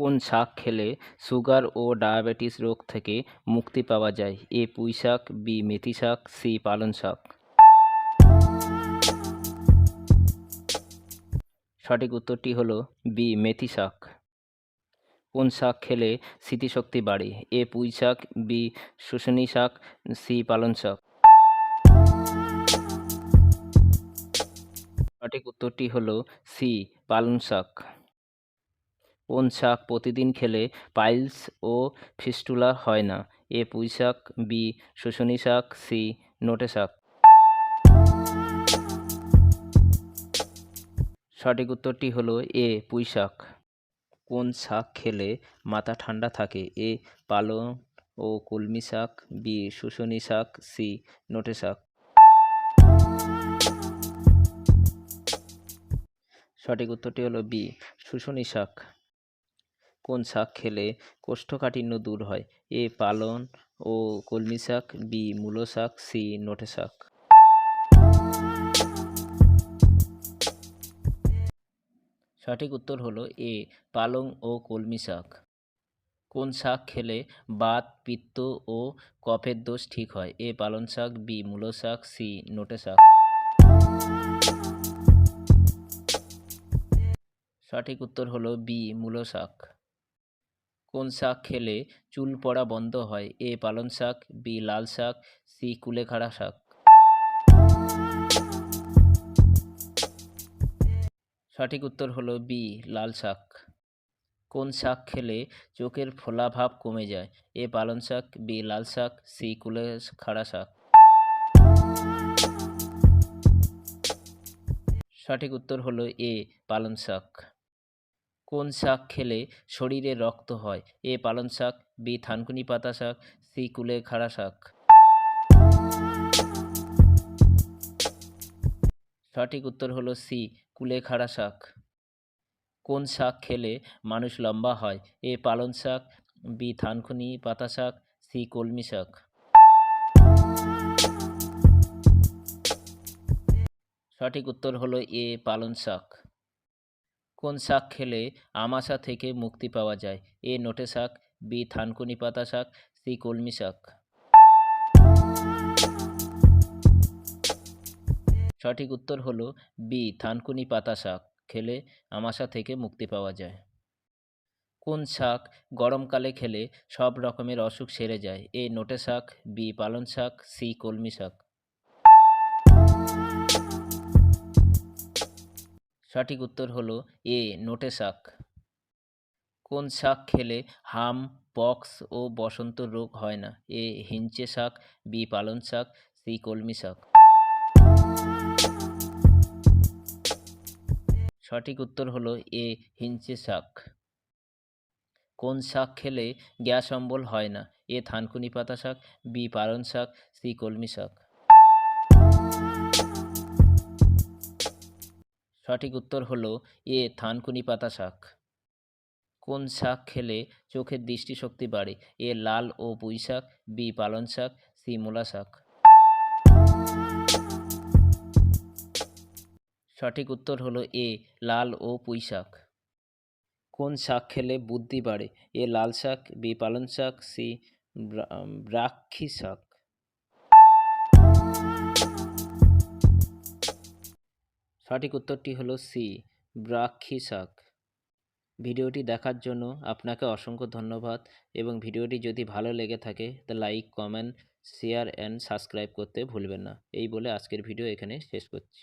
কোন শাক খেলে সুগার ও ডায়াবেটিস রোগ থেকে মুক্তি পাওয়া যায়? এ পুঁই শাক, বি মেথি শাক, সি পালং শাক। সঠিক উত্তরটি হলো বি মেথি শাক। কোন শাক খেলে স্মৃতিশক্তি বাড়ে? এ পুঁই শাক, বি শুশনি শাক, সি পালং শাক। সঠিক উত্তরটি হলো সি পালং শাক। কোন শাক প্রতিদিন খেলে পাইলস ও ফিস্টুলা হয় না। এ পুঁই শাক বি শুশনি শাক সি নোটে শাক সঠিক উত্তরটি হলো এ পুঁই শাক কোন শাক খেলে মাথা ঠান্ডা থাকে? এ, পালং ও কলমি শাক বি শুশনি শাক সি নোটে শাক সঠিক উত্তরটি হলো বি শুশনি শাক কোন শাক খেলে কোষ্ঠকাঠিন্য দূর হয়? এ পালং ও কলমি শাক, বি মূলো শাক, সি নোটে শাক। সঠিক উত্তর হলো এ, পালং ও কলমি শাক। কোন শাক খেলে বাত, পিত্ত ও কফের দোষ ঠিক হয়? এ পালং শাক, বি মূলো শাক, সি নোটে শাক। সঠিক উত্তর হলো বি মূলো শাক। কোন শাক খেলে চুল পড়া বন্ধ হয়? এ পালং শাক, বি লাল শাক, সি কুলেখাড়া শাক। সঠিক উত্তর হলো বি, লাল শাক। কোন শাক খেলে চোখের ফোলাভাব কমে যায়? এ পালং শাক, বি লাল শাক, সি কুলেখাড়া শাক। সঠিক উত্তর হলো এ, পালং শাক। কোন শাক খেলে শরীরে রক্ত হয়? এ পালং শাক, বি থানকুনি পাতা শাক, সি কুলেখাড়া শাক। সঠিক উত্তর হলো সি কুলেখাড়া শাক। কোন শাক খেলে মানুষ লম্বা হয়? এ পালং শাক, বি থানকুনি পাতা শাক, সি কলমি শাক। সঠিক উত্তর হলো এ পালং শাক। কোন শাক খেলে আমাশা থেকে মুক্তি পাওয়া যায়? এ নোটে শাক, বি থানকুনি পাতা শাক, সি কলমি শাক। সঠিক উত্তর হলো বি, থানকুনি পাতা শাক খেলে আমাশা থেকে মুক্তি পাওয়া যায়। কোন শাক গরমকালে খেলে সব রকমের অসুখ সেরে যায়? এ নোটে শাক, বি পালং শাক, সি কলমি শাক। সঠিক উত্তর হলো এ, নোটে শাক। কোন শাক খেলে হাম, পক্স ও বসন্ত রোগ হয় না? এ, হিঞ্চে শাক, বি, পালং শাক, সি, কলমি শাক। সঠিক উত্তর হলো এ, হিঞ্চে শাক। কোন শাক খেলে গ্যাস অম্বল হয় না? এ, থানকুনি পাতা শাক, বি, পালং শাক, সি, কলমি শাক। সঠিক উত্তর হলো এ, থানকুনি পাতা শাক। কোন শাক খেলে চোখের দৃষ্টিশক্তি বাড়ে? এ, লাল ও পুঁই শাক, বি, পালং শাক, সি, মূলা শাক। সঠিক উত্তর হলো এ, লাল ও পুঁই শাক। কোন শাক খেলে বুদ্ধি বাড়ে? এ, লাল শাক, বি, পালং শাক, সি ব্রাক্ষী শাক। সঠিক উত্তরটি হলো সি ব্রাক্ষী শাক ভিডিওটি দেখার জন্য আপনাকে অসংখ্য ধন্যবাদ এবং ভিডিওটি যদি ভালো লেগে থাকে, তা like, comment, share, and subscribe করতে ভুলবেন না। এই বলে আজকের ভিডিও এখানে শেষ করছি।